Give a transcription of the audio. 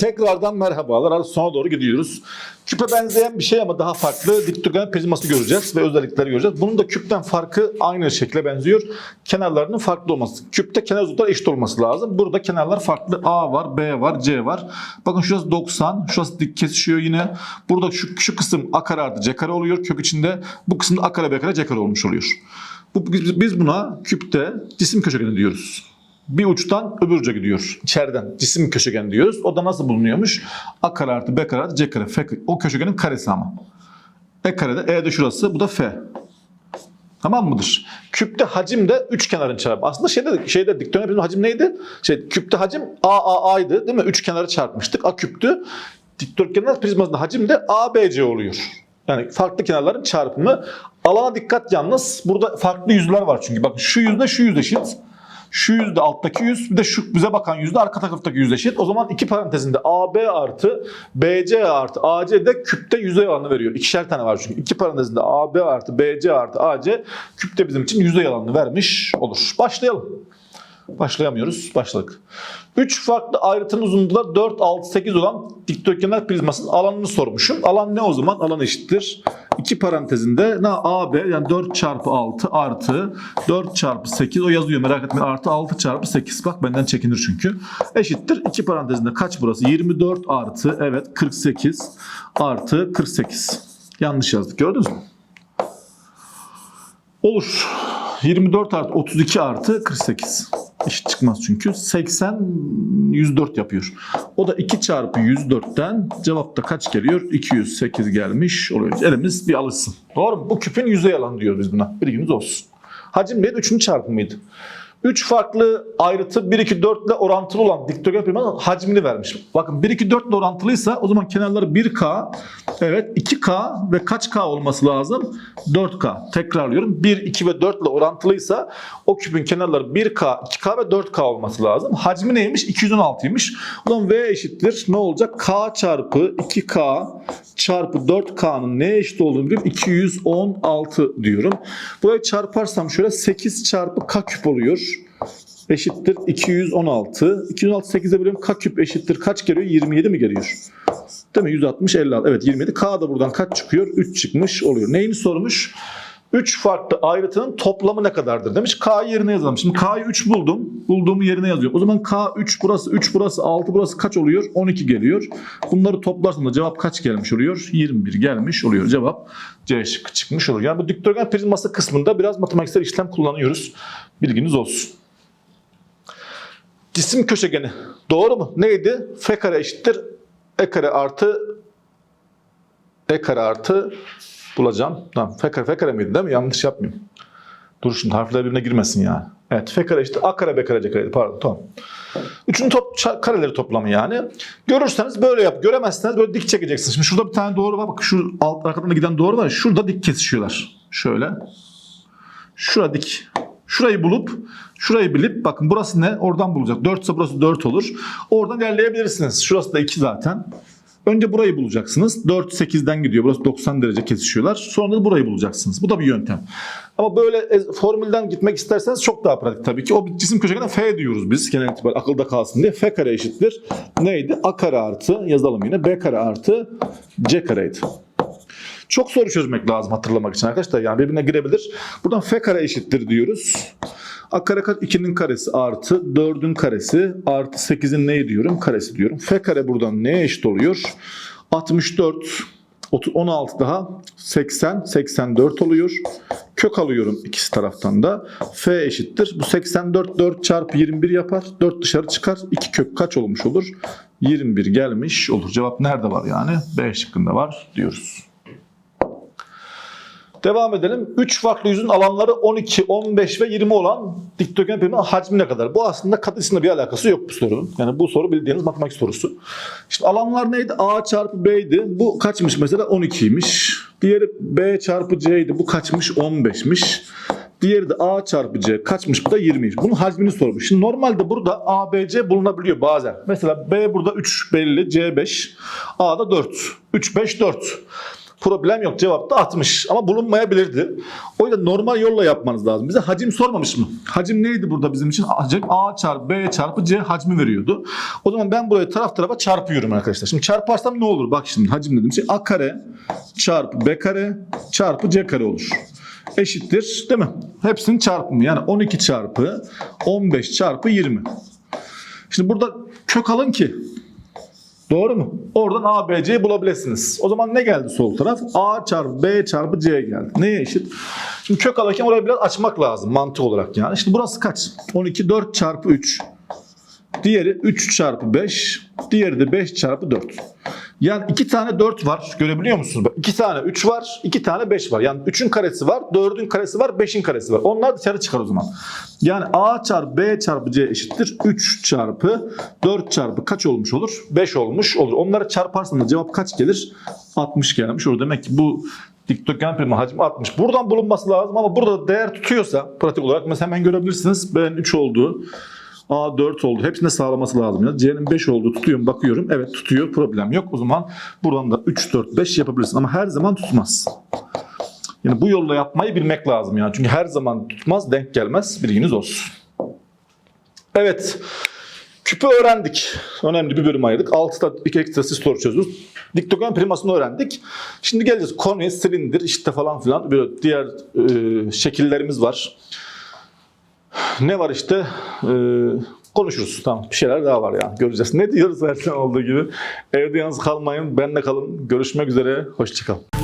Tekrardan merhabalar. Sona doğru gidiyoruz. Küpe benzeyen bir şey ama daha farklı. Dikdörtgen prizması göreceğiz ve özellikleri göreceğiz. Bunun da küpten farkı aynı şekle benziyor. Kenarlarının farklı olması. Küpte kenar uzunluklar eşit olması lazım. Burada kenarlar farklı. A var, B var, C var. Bakın şurası 90. Şurası dik kesişiyor yine. Burada şu, şu kısım A kare artı C kare oluyor kök içinde. Bu kısımda A kare B kare C kare olmuş oluyor. Bu, biz buna küpte cisim köşegeni diyoruz bir uçtan öbür uca gidiyor. İçeriden cisim köşegen diyoruz. O da nasıl bulunuyormuş? A kare artı B kare artı C kare. F, o köşegenin karesi ama. E karede E de şurası. Bu da F. Tamam mıdır? Küpte hacim de üç kenarın çarpımı. Aslında şeyde, şeyde dikdörtgen bizim hacim neydi? Şey, küpte hacim A A A'ydı değil mi? Üç kenarı çarpmıştık. A küptü. Dikdörtgenler prizmasında hacim de A B C oluyor. Yani farklı kenarların çarpımı. Alana dikkat yalnız. Burada farklı yüzler var çünkü. Bakın şu yüzde şu yüz eşit. Şu yüzde alttaki yüz bir de şu bize bakan yüzde arka taraftaki yüz eşit. O zaman iki parantezinde AB artı BC artı AC de küpte yüzey alanı veriyor. İkişer tane var çünkü. İki parantezinde AB artı BC artı AC küpte bizim için yüzey alanını vermiş olur. Başlayalım. Başlayamıyoruz. Başladık. 3 farklı ayrıtın uzunluğu 4, 6, 8 olan dikdörtgenler prizmasının alanını sormuşum. Alan ne o zaman? Alan eşittir. 2 parantezinde ne AB yani 4 çarpı 6 artı 4 çarpı 8 o yazıyor merak etmeyin artı 6 çarpı 8 bak benden çekinir çünkü. Eşittir 2 parantezinde kaç burası? 24 artı evet 48 artı 48. Yanlış yazdık gördünüz mü? Olur. 24 artı 32 artı 48. Eşit çıkmaz çünkü. 80 104 yapıyor. O da 2 çarpı 104'ten cevapta kaç geliyor? 208 gelmiş oluyor. Elimiz bir alışsın. Doğru mu? Bu küpün yüzey alanı diyoruz biz buna. Bilginiz olsun. Hacim neydi? 3'ün çarpımıydı. 3 farklı ayrıtı 1 2 4 ile orantılı olan dikdörtgen hacmini vermiş. Bakın 1 2 4 ile orantılıysa o zaman kenarları 1K, evet 2K ve kaç K olması lazım? 4K. Tekrarlıyorum. 1 2 ve 4 ile orantılıysa o küpün kenarları 1K, 2K ve 4K olması lazım. Hacmi neymiş? 216'ymış. O zaman V eşittir. Ne olacak? K çarpı 2K çarpı 4K'nın neye eşit olduğunu biliyorum. 216 diyorum. Burayı çarparsam şöyle 8 çarpı K küp oluyor eşittir 216. 216 8'e bölüyorum. K küp eşittir kaç geliyor? 27 mi geliyor? Değil mi? 160 56. Evet 27. K da buradan kaç çıkıyor? 3 çıkmış oluyor. Neyini sormuş? 3 farklı ayrıtının toplamı ne kadardır demiş. K yerine yazalım. Şimdi K'yı 3 buldum. Bulduğumu yerine yazıyorum. O zaman K 3 burası 3 burası 6 burası kaç oluyor? 12 geliyor. Bunları toplarsam da cevap kaç gelmiş oluyor? 21 gelmiş oluyor. Cevap C şıkkı çıkmış olur. Yani bu dikdörtgen prizması kısmında biraz matematiksel işlem kullanıyoruz. Bilginiz olsun. Cisim köşegeni. Doğru mu? Neydi? F kare eşittir. E kare artı E kare artı bulacağım. Tamam. F kare, F kare miydi değil mi? Yanlış yapmayayım. Dur şimdi harfler birbirine girmesin yani. Evet. F kare eşittir. A kare B kare C kare. Pardon. Tamam. Üçün top, kareleri toplamı yani. Görürseniz böyle yap. Göremezseniz böyle dik çekeceksiniz. Şimdi şurada bir tane doğru var. Bak şu alt arkadan da giden doğru var. Şurada dik kesişiyorlar. Şöyle. Şurada dik. Şurayı bulup şurayı bilip bakın burası ne? Oradan bulacak. 4 ise burası 4 olur. Oradan ilerleyebilirsiniz. Şurası da 2 zaten. Önce burayı bulacaksınız. 4 8'den gidiyor. Burası 90 derece kesişiyorlar. Sonra da burayı bulacaksınız. Bu da bir yöntem. Ama böyle e, formülden gitmek isterseniz çok daha pratik tabii ki. O cisim köşegene F diyoruz biz genel itibariyle akılda kalsın diye. F kare eşittir. Neydi? A kare artı yazalım yine. B kare artı C kareydi. Çok soru çözmek lazım hatırlamak için arkadaşlar. Yani birbirine girebilir. Buradan f kare eşittir diyoruz. A kare kaç? 2'nin karesi artı 4'ün karesi artı 8'in neyi diyorum? Karesi diyorum. F kare buradan neye eşit oluyor? 64 30, 16 daha 80 84 oluyor. Kök alıyorum ikisi taraftan da. F eşittir. Bu 84 4 çarpı 21 yapar. 4 dışarı çıkar. 2 kök kaç olmuş olur? 21 gelmiş olur. Cevap nerede var yani? B şıkkında var diyoruz. Devam edelim. 3 farklı yüzün alanları 12, 15 ve 20 olan dikdörtgen prizmanın hacmi ne kadar? Bu aslında katısıyla bir alakası yok bu sorunun. Yani bu soru bildiğiniz matematik sorusu. İşte alanlar neydi? A çarpı B'ydi. Bu kaçmış mesela? 12'ymiş. Diğeri B çarpı C'ydi. Bu kaçmış? 15'miş. Diğeri de A çarpı C kaçmış? Bu da 20'ymiş. Bunun hacmini sormuş. Şimdi normalde burada A, B, C bulunabiliyor bazen. Mesela B burada 3 belli. C 5. A da 4. 3, 5, 4. Problem yok. Cevap da 60. Ama bulunmayabilirdi. O yüzden normal yolla yapmanız lazım. Bize hacim sormamış mı? Hacim neydi burada bizim için? Hacim A çarpı B çarpı C hacmi veriyordu. O zaman ben burayı taraf tarafa çarpıyorum arkadaşlar. Şimdi çarparsam ne olur? Bak şimdi hacim dediğim şey A kare çarpı B kare çarpı C kare olur. Eşittir değil mi? Hepsinin çarpımı yani 12 çarpı 15 çarpı 20. Şimdi burada kök alın ki Doğru mu? Oradan A, B, C'yi bulabilirsiniz. O zaman ne geldi sol taraf? A çarpı B çarpı C geldi. Neye eşit? Şimdi kök alırken orayı biraz açmak lazım mantık olarak yani. Şimdi burası kaç? 12, 4 çarpı 3. Diğeri 3 çarpı 5. Diğeri de 5 çarpı 4. Yani iki tane 4 var. Görebiliyor musunuz? Bak, iki tane 3 var. iki tane 5 var. Yani 3'ün karesi var. 4'ün karesi var. 5'in karesi var. Onlar dışarı çıkar o zaman. Yani A çarpı B çarpı C eşittir. 3 çarpı 4 çarpı kaç olmuş olur? 5 olmuş olur. Onları çarparsan da cevap kaç gelir? 60 gelmiş olur. Demek ki bu dikdörtgen primin hacmi 60. Buradan bulunması lazım ama burada da değer tutuyorsa pratik olarak mesela hemen görebilirsiniz. B'nin 3 olduğu A 4 oldu. Hepsinde sağlaması lazım. Ya. C'nin 5 olduğu tutuyorum bakıyorum. Evet tutuyor problem yok. O zaman buradan da 3 4 5 yapabilirsin ama her zaman tutmaz. Yani bu yolla yapmayı bilmek lazım yani. Çünkü her zaman tutmaz, denk gelmez. Bilginiz olsun. Evet. Küpü öğrendik. Önemli bir bölüm ayırdık. 6'da iki ekstrası soru çözdük. Dikdörtgen primasını öğrendik. Şimdi geleceğiz. Konu, silindir, işte falan filan. Böyle diğer e, şekillerimiz var. Ne var işte? E, konuşuruz. Tamam. Bir şeyler daha var yani. Göreceğiz. Ne diyoruz her zaman olduğu gibi. Evde yalnız kalmayın. Benle kalın. Görüşmek üzere. Hoşçakalın.